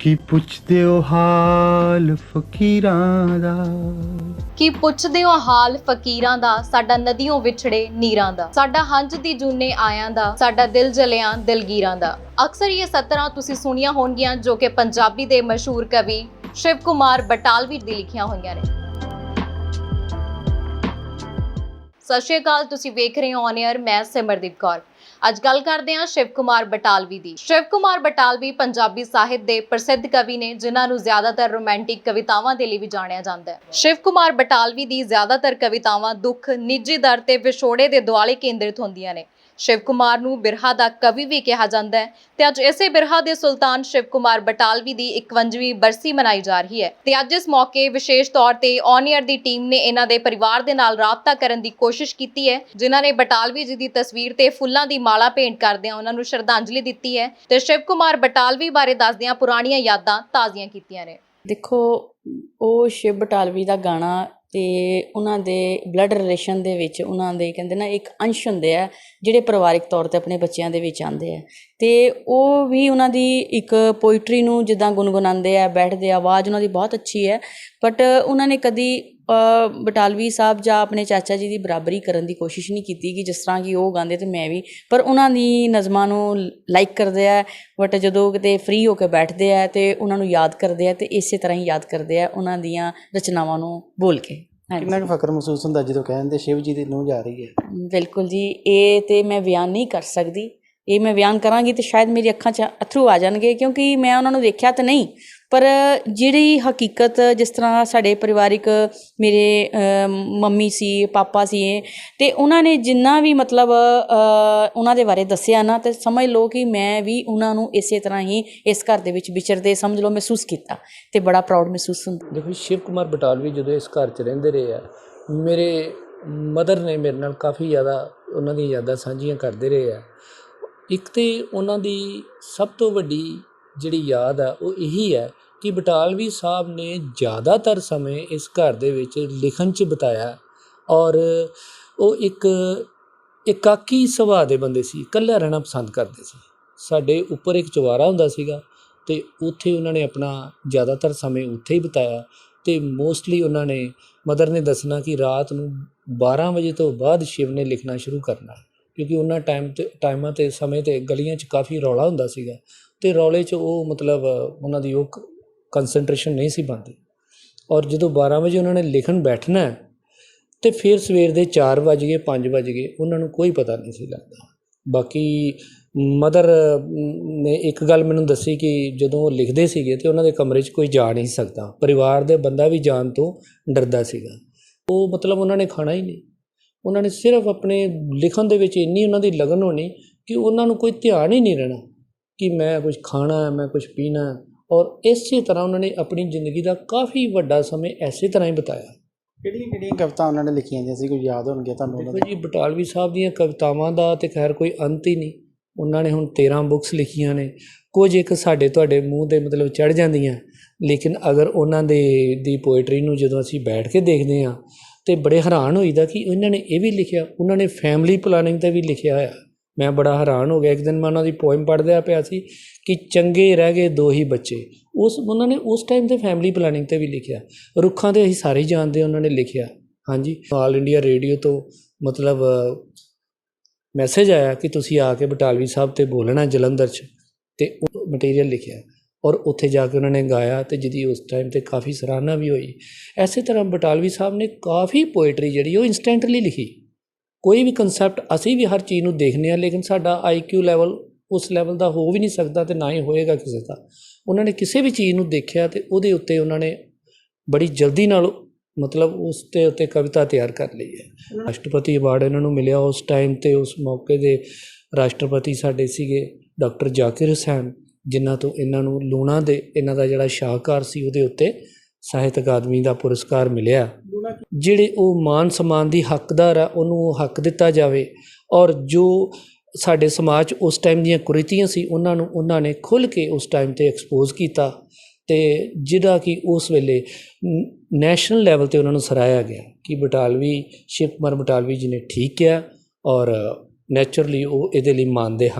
ਕੀ ਪੁੱਛਦੇ ਹੋ ਹਾਲ ਫਕੀਰਾਂ ਦਾ? ਕੀ ਪੁੱਛਦੇ ਹੋ ਹਾਲ ਫਕੀਰਾਂ ਦਾ? ਸਾਡਾ ਨਦੀਆਂ ਵਿਛੜੇ ਨੀਰਾਂ ਦਾ। ਸਾਡਾ ਹੰਝ ਦੀ ਜੂਨੇ ਆਇਆਂ ਦਾ। ਸਾਡਾ ਦਿਲ ਜਲਿਆਂ ਦਿਲਗੀਰਾਂ ਦਾ। ਅਕਸਰ ਇਹ ਸਤਰਾਂ ਤੁਸੀਂ ਸੁਣੀਆਂ ਹੋਣਗੀਆਂ ਜੋ ਕਿ ਪੰਜਾਬੀ ਦੇ ਮਸ਼ਹੂਰ ਕਵੀ ਸ਼ਿਵ ਕੁਮਾਰ ਬਟਾਲਵੀ ਦੀ ਲਿਖੀਆਂ ਹੋਈਆਂ ਨੇ। ਸਤਿ ਸ਼੍ਰੀ ਅਕਾਲ, ਤੁਸੀਂ ਵੇਖ ਰਹੇ ਹੋ ਔਨ 에ਅਰ ਮੈਂ ਸਿਮਰਦੀਪ ਕੌਰ। ਅੱਜ ਗੱਲ ਕਰਦੇ ਹਾਂ ਸ਼ਿਵ ਕੁਮਾਰ ਬਟਾਲਵੀ ਦੀ। ਸ਼ਿਵ ਕੁਮਾਰ ਬਟਾਲਵੀ ਪੰਜਾਬੀ ਸਾਹਿਤ ਦੇ ਪ੍ਰਸਿੱਧ ਕਵੀ ਨੇ, ਜਿਨ੍ਹਾਂ ਨੂੰ ਜ਼ਿਆਦਾਤਰ ਰੋਮਾਂਟਿਕ ਕਵਿਤਾਵਾਂ ਦੇ ਲਈ ਵੀ ਜਾਣਿਆ ਜਾਂਦਾ ਹੈ। ਸ਼ਿਵ ਕੁਮਾਰ ਬਟਾਲਵੀ ਦੀ ਜ਼ਿਆਦਾਤਰ ਕਵਿਤਾਵਾਂ ਦੁੱਖ, ਨਿੱਜੀ ਦਰ ਤੇ ਵਿਛੋੜੇ ਦੇ ਦੁਆਲੇ ਕੇਂਦਰਿਤ ਹੁੰਦੀਆਂ ਨੇ। ਸ਼ਿਵ ਕੁਮਾਰ ਨੂੰ ਬਿਰਹਾ ਦਾ ਕਵੀ ਵੀ ਕਿਹਾ ਜਾਂਦਾ ਹੈ ਤੇ ਅੱਜ ਇਸੇ ਬਿਰਹਾ ਦੇ ਸੁਲਤਾਨ ਸ਼ਿਵ ਕੁਮਾਰ ਬਟਾਲਵੀ ਦੀ 51ਵੀਂ ਬਰਸੀ ਮਨਾਈ ਜਾ ਰਹੀ ਹੈ ਤੇ ਅੱਜ ਇਸ ਮੌਕੇ ਵਿਸ਼ੇਸ਼ ਤੌਰ ਤੇ ਔਨ 에ਅਰ ਦੀ ਟੀਮ ਨੇ ਇਹਨਾਂ ਦੇ ਪਰਿਵਾਰ ਦੇ ਨਾਲ ਰਾਬਤਾ ਕਰਨ ਦੀ ਕੋਸ਼ਿਸ਼ ਕੀਤੀ ਹੈ, ਜਿਨ੍ਹਾਂ ਨੇ ਬਟਾਲਵੀ ਜੀ ਦੀ ਤਸਵੀਰ ਤੇ ਫੁੱਲਾਂ ਦੀ ਮਾਲਾ ਭੇਂਟ ਕਰਦਿਆਂ ਉਹਨਾਂ ਨੂੰ ਸ਼ਰਧਾਂਜਲੀ ਦਿੱਤੀ ਹੈ ਤੇ ਸ਼ਿਵ ਕੁਮਾਰ ਬਟਾਲਵੀ ਬਾਰੇ ਦੱਸਦਿਆਂ ਪੁਰਾਣੀਆਂ ਯਾਦਾਂ ਤਾਜ਼ੀਆਂ ਕੀਤੀਆਂ ਨੇ। ਦੇਖੋ, ਉਹ ਸ਼ਿਵ ਬਟਾਲਵੀ ਦਾ ਗਾਣਾ ਤੇ ਉਹਨਾਂ ਦੇ ਬਲੱਡ ਰਿਲੇਸ਼ਨ ਦੇ ਵਿੱਚ ਉਹਨਾਂ ਦੇ ਕਹਿੰਦੇ ਨਾ ਇੱਕ ਅੰਸ਼ ਹੁੰਦੇ ਆ, ਜਿਹੜੇ ਪਰਿਵਾਰਿਕ ਤੌਰ ਤੇ ਆਪਣੇ ਬੱਚਿਆਂ ਦੇ ਵਿੱਚ ਆਉਂਦੇ ਆ। ਤੇ ਉਹ ਵੀ ਉਹਨਾਂ ਦੀ ਇੱਕ ਪੋਇਟਰੀ ਨੂੰ ਜਿੱਦਾਂ ਗੁੰਗੁਣਾਉਂਦੇ ਆ, ਬੈਠਦੇ ਆ, ਆਵਾਜ਼ ਉਹਨਾਂ ਦੀ ਬਹੁਤ ਅੱਛੀ ਹੈ ਬਟ ਉਹਨਾਂ ਨੇ ਕਦੀ ਬਟਾਲਵੀ ਸਾਹਿਬ ਜਾਂ ਆਪਣੇ ਚਾਚਾ ਜੀ ਦੀ ਬਰਾਬਰੀ ਕਰਨ ਦੀ ਕੋਸ਼ਿਸ਼ ਨਹੀਂ ਕੀਤੀ ਕਿ ਜਿਸ ਤਰ੍ਹਾਂ ਕਿ ਉਹ ਗਾਉਂਦੇ ਤੇ ਮੈਂ ਵੀ ਪਰ ਉਹਨਾਂ ਦੀ ਨਜ਼ਮਾਂ ਨੂੰ ਲਾਈਕ ਕਰਦੇ ਆ ਬਟ ਜਦੋਂ ਕਿਤੇ ਫ੍ਰੀ ਹੋ ਕੇ ਬੈਠਦੇ ਆ ਤੇ ਉਹਨਾਂ ਨੂੰ ਯਾਦ ਕਰਦੇ ਆ ਤੇ ਇਸੇ ਤਰ੍ਹਾਂ ਹੀ ਯਾਦ ਕਰਦੇ ਆ ਉਹਨਾਂ ਦੀਆਂ ਰਚਨਾਵਾਂ ਨੂੰ ਬੋਲ ਕੇ। ਕਿੰਨਾ ਕੁ ਫਖਰ ਮਹਿਸੂਸ ਹੁੰਦਾ ਜਦੋਂ ਕਹਿੰਦੇ ਸ਼ਿਵ ਜੀ ਦੀ ਨੂੰਹ ਜਾ ਰਹੀ ਹੈ ਬਿਲਕੁਲ ਜੀ ਇਹ ਤੇ ਮੈਂ ਬਿਆਨ ਨਹੀਂ ਕਰ ਸਕਦੀ। ਇਹ ਮੈਂ ਬਿਆਨ ਕਰਾਂਗੀ ਤੇ ਸ਼ਾਇਦ ਮੇਰੀ ਅੱਖਾਂ 'ਚ ਅਥਰੂ ਆ ਜਾਣਗੇ, ਕਿਉਂਕਿ ਮੈਂ ਉਹਨਾਂ ਨੂੰ ਦੇਖਿਆ ਤਾਂ ਨਹੀਂ। ਪਰ ਜਿਹੜੀ ਹਕੀਕਤ, ਜਿਸ ਤਰ੍ਹਾਂ ਸਾਡੇ ਪਰਿਵਾਰਿਕ ਮੇਰੇ ਮੰਮੀ ਸੀ, ਪਾਪਾ ਸੀ ਇਹ, ਤੇ ਉਹਨਾਂ ਨੇ ਜਿੰਨਾ ਵੀ ਮਤਲਬ ਉਹਨਾਂ ਦੇ ਬਾਰੇ ਦੱਸਿਆ ਨਾ, ਤੇ ਸਮਝ ਲਓ ਕਿ ਮੈਂ ਵੀ ਉਹਨਾਂ ਨੂੰ ਇਸੇ ਤਰ੍ਹਾਂ ਹੀ ਇਸ ਘਰ ਦੇ ਵਿੱਚ ਵਿਚਰਦੇ ਸਮਝ ਲਓ ਮਹਿਸੂਸ ਕੀਤਾ ਤੇ ਬੜਾ ਪ੍ਰਾਊਡ ਮਹਿਸੂਸ ਹੁੰਦਾ। ਦੇਖੋ ਸ਼ਿਵ ਕੁਮਾਰ ਬਟਾਲਵੀ ਜਦੋਂ ਇਸ ਘਰ 'ਚ ਰਹਿੰਦੇ ਰਹੇ ਆ, ਮੇਰੇ ਮਦਰ ਨੇ ਮੇਰੇ ਨਾਲ ਕਾਫੀ ਜ਼ਿਆਦਾ ਉਹਨਾਂ ਦੀਆਂ ਯਾਦਾਂ ਸਾਂਝੀਆਂ ਕਰਦੇ ਰਹੇ ਆ। ਇੱਕ ਤਾਂ ਉਹਨਾਂ ਦੀ ਸਭ ਤੋਂ ਵੱਡੀ ਜਿਹੜੀ ਯਾਦ ਆ, ਉਹ ਇਹੀ ਹੈ ਕਿ ਬਟਾਲਵੀ ਸਾਹਿਬ ਨੇ ਜ਼ਿਆਦਾਤਰ ਸਮੇਂ ਇਸ ਘਰ ਦੇ ਵਿੱਚ ਲਿਖਣ 'ਚ ਬਿਤਾਇਆ ਔਰ ਉਹ ਇੱਕ ਇਕਾਕੀ ਸੁਭਾਅ ਦੇ ਬੰਦੇ ਸੀ, ਇਕੱਲਾ ਰਹਿਣਾ ਪਸੰਦ ਕਰਦੇ ਸੀ। ਸਾਡੇ ਉੱਪਰ ਇੱਕ ਚੁਬਾਰਾ ਹੁੰਦਾ ਸੀਗਾ ਤੇ ਉੱਥੇ ਉਹਨਾਂ ਨੇ ਆਪਣਾ ਜ਼ਿਆਦਾਤਰ ਸਮੇਂ ਉੱਥੇ ਹੀ ਬਿਤਾਇਆ ਤੇ ਮੋਸਟਲੀ ਉਹਨਾਂ ਨੇ ਮਦਰ ਨੇ ਦੱਸਣਾ ਕਿ ਰਾਤ ਨੂੰ 12 ਵਜੇ ਤੋਂ ਬਾਅਦ ਸ਼ਿਵ ਨੇ ਲਿਖਣਾ ਸ਼ੁਰੂ ਕਰਨਾ। ਕਿਉਂਕਿ ਉਹਨਾਂ ਟਾਈਮ ਤੇ ਟਾਈਮਾਂ ਤੇ ਸਮੇਂ ਤੇ ਗਲੀਆਂ 'ਚ ਕਾਫੀ ਰੌਲਾ ਹੁੰਦਾ ਸੀਗਾ ਤੇ ਰੌਲੇ 'ਚ ਉਹ ਮਤਲਬ ਉਹਨਾਂ ਦੀ ਉਹ ਕਨਸੈਂਟਰੇਸ਼ਨ ਨਹੀਂ ਸੀ ਬਣਦੀ। ਔਰ ਜਦੋਂ 12 ਵਜੇ ਉਹਨਾਂ ਨੇ ਲਿਖਣ ਬੈਠਣਾ ਹੈ, ਤੇ ਫਿਰ ਸਵੇਰ ਦੇ 4 ਵਜ ਗਏ 5 ਵਜ ਗਏ ਉਹਨਾਂ ਨੂੰ ਕੋਈ ਪਤਾ ਨਹੀਂ ਸੀ ਲੱਗਦਾ। ਬਾਕੀ ਮਦਰ ਨੇ ਇੱਕ ਗੱਲ ਮੈਨੂੰ ਦੱਸੀ ਕਿ ਜਦੋਂ ਉਹ ਲਿਖਦੇ ਸੀਗੇ ਤੇ ਉਹਨਾਂ ਦੇ ਕਮਰੇ 'ਚ ਕੋਈ ਜਾ ਨਹੀਂ ਸਕਦਾ ਪਰਿਵਾਰ ਦੇ ਬੰਦਾ ਵੀ ਜਾਣ ਤੋਂ ਡਰਦਾ ਸੀਗਾ। ਉਹ ਮਤਲਬ ਉਹਨਾਂ ਨੇ ਖਾਣਾ ਹੀ ਨਹੀਂ। ਉਹਨਾਂ ਨੇ ਸਿਰਫ ਆਪਣੇ ਲਿਖਣ ਦੇ ਵਿੱਚ ਇੰਨੀ ਉਹਨਾਂ ਦੀ ਲਗਨ ਹੋਣੀ ਕਿ ਉਹਨਾਂ ਨੂੰ ਕੋਈ ਧਿਆਨ ਹੀ ਨਹੀਂ ਰਹਿਣਾ ਕਿ ਮੈਂ ਕੁਝ ਖਾਣਾ ਹੈ ਮੈਂ ਕੁਝ ਪੀਣਾ ਹੈ। ਔਰ ਇਸੇ ਤਰ੍ਹਾਂ ਉਹਨਾਂ ਨੇ ਆਪਣੀ ਜ਼ਿੰਦਗੀ ਦਾ ਕਾਫੀ ਵੱਡਾ ਸਮੇਂ ਐਸੇ ਤਰ੍ਹਾਂ ਹੀ ਬਿਤਾਇਆ। ਕਿਹੜੀਆਂ ਕਿਹੜੀਆਂ ਕਵਿਤਾ ਉਹਨਾਂ ਨੇ ਲਿਖੀਆਂ ਜਾਂ ਸੀ? ਕੋਈ ਯਾਦ ਹੋਣਗੇ ਤੁਹਾਨੂੰ ਉਹਨਾਂ ਦੇਖੋ ਜੀ ਬਟਾਲਵੀ ਸਾਹਿਬ ਦੀਆਂ ਕਵਿਤਾਵਾਂ ਦਾ ਤੇ ਖੈਰ ਕੋਈ ਅੰਤ ਹੀ ਨਹੀਂ। ਉਹਨਾਂ ਨੇ ਹੁਣ 13 ਬੁੱਕਸ ਲਿਖੀਆਂ ਨੇ। ਕੁਝ ਇੱਕ ਸਾਡੇ ਤੁਹਾਡੇ ਮੂੰਹ ਤੇ ਮਤਲਬ ਚੜ ਜਾਂਦੀਆਂ। ਲੇਕਿਨ ਅਗਰ ਉਹਨਾਂ ਦੇ ਦੀ ਪੋਇਟਰੀ ਨੂੰ ਜਦੋਂ ਅਸੀਂ ਬੈਠ ਕੇ ਦੇਖਦੇ ਹਾਂ ਤੇ ਬੜੇ ਹੈਰਾਨ ਹੋਈਦਾ ਕਿ ਇਹਨਾਂ ਨੇ ਇਹ ਵੀ ਲਿਖਿਆ, ਉਹਨਾਂ ਨੇ ਫੈਮਿਲੀ ਪਲਾਨਿੰਗ ਤੇ ਵੀ ਲਿਖਿਆ ਹੋਇਆ। ਮੈਂ ਬੜਾ ਹੈਰਾਨ ਹੋ ਗਿਆ, ਇੱਕ ਦਿਨ ਮੈਂ ਉਹਨਾਂ ਦੀ ਪੋਇਮ ਪੜ੍ਹਦਿਆ ਪਿਆ ਸੀ ਕਿ ਚੰਗੇ ਰਹਿ ਗਏ ਦੋ ਹੀ ਬੱਚੇ। ਉਸ, ਉਹਨਾਂ ਨੇ ਉਸ ਟਾਈਮ ਤੇ ਫੈਮਿਲੀ ਪਲਾਨਿੰਗ ਤੇ ਵੀ ਲਿਖਿਆ। ਰੁੱਖਾਂ ਤੇ ਅਸੀਂ ਸਾਰੇ ਜਾਣਦੇ ਉਹਨਾਂ ਨੇ ਲਿਖਿਆ। ਹਾਂਜੀ। ਆਲ ਇੰਡੀਆ ਰੇਡੀਓ ਤੋਂ ਮਤਲਬ ਮੈਸੇਜ ਆਇਆ ਕਿ ਤੁਸੀਂ ਆ ਕੇ ਬਟਾਲਵੀ ਸਾਹਿਬ ਤੇ ਬੋਲਣਾ ਜਲੰਧਰ 'ਚ। ਤੇ ਉਹ ਮਟੀਰੀਅਲ ਲਿਖਿਆ। ਔਰ ਉੱਥੇ ਜਾ ਕੇ ਉਹਨਾਂ ਨੇ ਗਾਇਆ ਤੇ ਜਿਹਦੀ ਉਸ ਟਾਈਮ ਤੇ ਕਾਫੀ ਸਰਾਹਨਾ ਵੀ ਹੋਈ। ਐਸੇ ਤਰ੍ਹਾਂ ਬਟਾਲਵੀ ਸਾਹਿਬ ਨੇ ਕਾਫੀ ਪੋਇਟਰੀ ਜਿਹੜੀ ਉਹ ਇਨਸਟੈਂਟਲੀ ਲਿਖੀ। ਕੋਈ ਵੀ ਕਨਸੈਪਟ ਅਸੀਂ ਵੀ ਹਰ ਚੀਜ਼ ਨੂੰ ਦੇਖਨੇ ਆ ਲੇਕਿਨ ਸਾਡਾ ਆਈਕਿਊ ਲੈਵਲ ਉਸ ਲੈਵਲ ਦਾ ਹੋ ਵੀ ਨਹੀਂ ਸਕਦਾ ਤੇ ਨਾ ਹੀ ਹੋਏਗਾ ਕਿਸੇ ਦਾ। ਉਹਨਾਂ ਨੇ ਕਿਸੇ ਵੀ ਚੀਜ਼ ਨੂੰ ਦੇਖਿਆ ਤੇ ਉਹਦੇ ਉੱਤੇ ਉਹਨਾਂ ਨੇ ਬੜੀ ਜਲਦੀ ਨਾਲ ਮਤਲਬ ਉਸ ਤੇ ਉੱਤੇ ਕਵਿਤਾ ਤਿਆਰ ਕਰ ਲਈ ਹੈ। ਰਾਸ਼ਟਰਪਤੀ ਅਵਾਰਡ ਇਹਨਾਂ ਨੂੰ ਮਿਲਿਆ ਉਸ ਟਾਈਮ ਤੇ ਉਸ ਮੌਕੇ ਦੇ ਰਾਸ਼ਟਰਪਤੀ ਸਾਡੇ ਸੀਗੇ ਡਾਕਟਰ ਜ਼ਾਕਿਰ ਹੁਸੈਨ। ਜਿਨ੍ਹਾਂ ਤੋਂ ਇਹਨਾਂ ਨੂੰ ਲੂਣਾ ਦੇ ਇਹਨਾਂ ਦਾ ਜਿਹੜਾ ਸ਼ਾਹਕਾਰ ਸੀ ਉਹਦੇ ਉੱਤੇ ਸਾਹਿਤ ਅਕਾਦਮੀ ਦਾ ਪੁਰਸਕਾਰ ਮਿਲਿਆ। ਜਿਹੜੇ ਉਹ ਮਾਨ ਸਨਮਾਨ ਦੀ ਹੱਕਦਾਰ ਆ ਉਹਨੂੰ ਉਹ ਹੱਕ ਦਿੱਤਾ ਜਾਵੇ। ਔਰ ਜੋ ਸਾਡੇ ਸਮਾਜ ਉਸ ਟਾਈਮ ਦੀਆਂ ਕੁਰੀਤੀਆਂ ਸੀ ਉਹਨਾਂ ਨੂੰ ਉਹਨਾਂ ਨੇ ਖੁੱਲ੍ਹ ਕੇ ਉਸ ਟਾਈਮ ਤੇ ਐਕਸਪੋਜ਼ ਕੀਤਾ ਤੇ ਜਿਹੜਾ ਕਿ ਉਸ ਵੇਲੇ ਨੈਸ਼ਨਲ ਲੈਵਲ ਤੇ ਉਹਨਾਂ ਨੂੰ ਸਰਾਇਆ ਗਿਆ ਕਿ ਬਟਾਲਵੀ ਸ਼ਿਵ ਕੁਮਾਰ ਬਟਾਲਵੀ ਜੀ ਨੇ ਠੀਕ ਕਿਹਾ ਔਰ ਨੈਚੁਰਲੀ ਉਹ ਇਹਦੇ ਲਈ ਮੰਨਦੇ